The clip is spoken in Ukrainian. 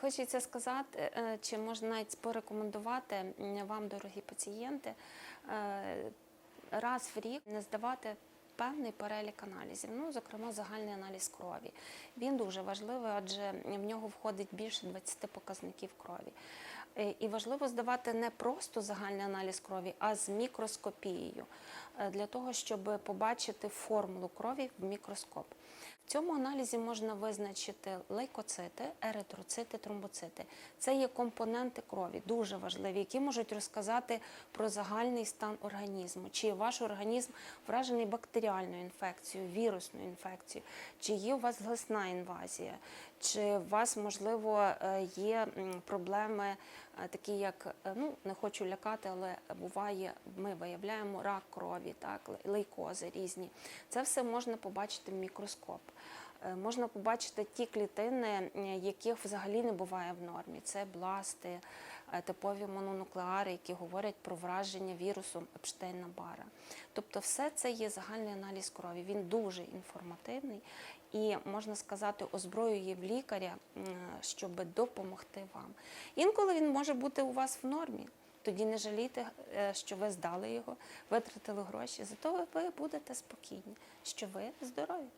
хочеться сказати, е, чи можна навіть порекомендувати вам, дорогі пацієнти, е, раз в рік не здавати. Певний перелік аналізів, ну зокрема загальний аналіз крові. Він дуже важливий, адже в нього входить більше 20 показників крові. Е, І важливо здавати не просто загальний аналіз крові, а з мікроскопією, е, для того, щоб побачити формулу крові в мікроскоп. В цьому аналізі можна визначити лейкоцити, еритроцити, тромбоцити. Це є компоненти крові, дуже важливі, які можуть розказати про загальний стан організму, чи ваш організм вражений бактеріальною інфекцією, вірусною інфекцією, чи є у вас глисна інвазія, чи у вас, можливо, е, є проблеми, такі як, е, ну не хочу лякати, але буває, ми виявляємо рак крові, так, лей- лейкози різні. Це все можна побачити в мікроскоп. Е, Можна побачити ті клітини, е, яких взагалі не буває в нормі. Це бласти, е, типові мононуклеари, які говорять про враження вірусом Епштейна-Бара. Тобто, все це є загальний аналіз крові. Він дуже інформативний і можна сказати, озброює в лікаря, щоб допомогти вам. Інколи він може бути у вас в нормі. Тоді не жалійте, що ви здали його, витратили гроші. Зато ви будете спокійні, що ви здорові.